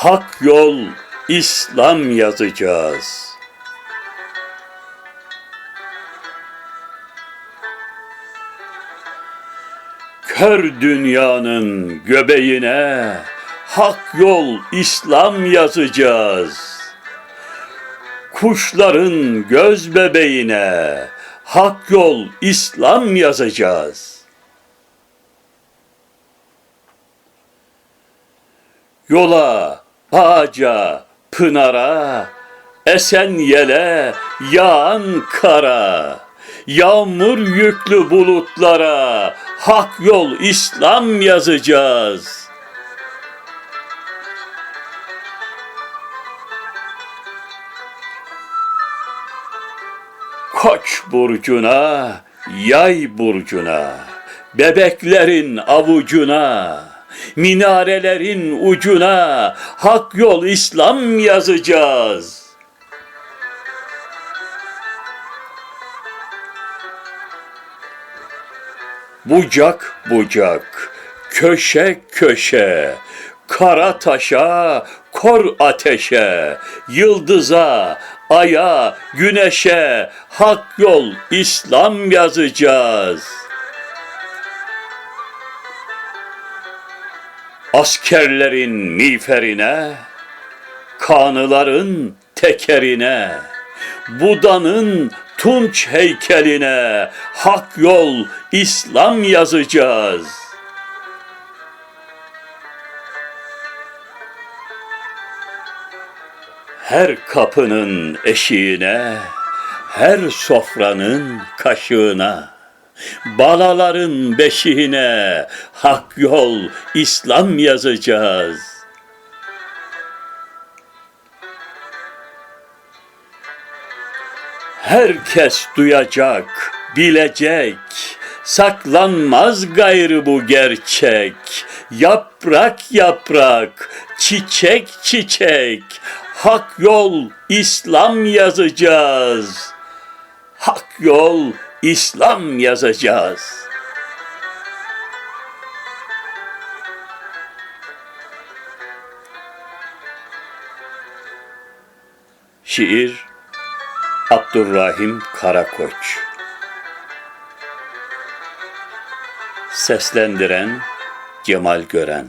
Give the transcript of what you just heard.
hak yol İslam yazacağız. Kör dünyanın göbeğine hak yol İslam yazacağız. Kuşların göz bebeğine hak yol İslam yazacağız. Yola, ağaca, pınara, esen yele, yağan kara, yağmur yüklü bulutlara hak yol İslam yazacağız. Koç burcuna, yay burcuna, bebeklerin avucuna, minarelerin ucuna hak yol İslam yazacağız. Bucak bucak, köşe köşe, kara taşa, kor ateşe, yıldıza, aya, güneşe hak yol İslam yazacağız. Askerlerin miğferine, kanıların tekerine, Buda'nın tunç heykeline hak yol İslam yazacağız. Her kapının eşiğine, her sofranın kaşığına, balaların beşiğine hak yol İslam yazacağız. Herkes duyacak, bilecek, saklanmaz gayrı bu gerçek. Yaprak yaprak, çiçek çiçek, hak yol İslam yazacağız. Hak yol İslam yazacağız. Şiir Abdurrahim Karakoç Seslendiren Cemal Gören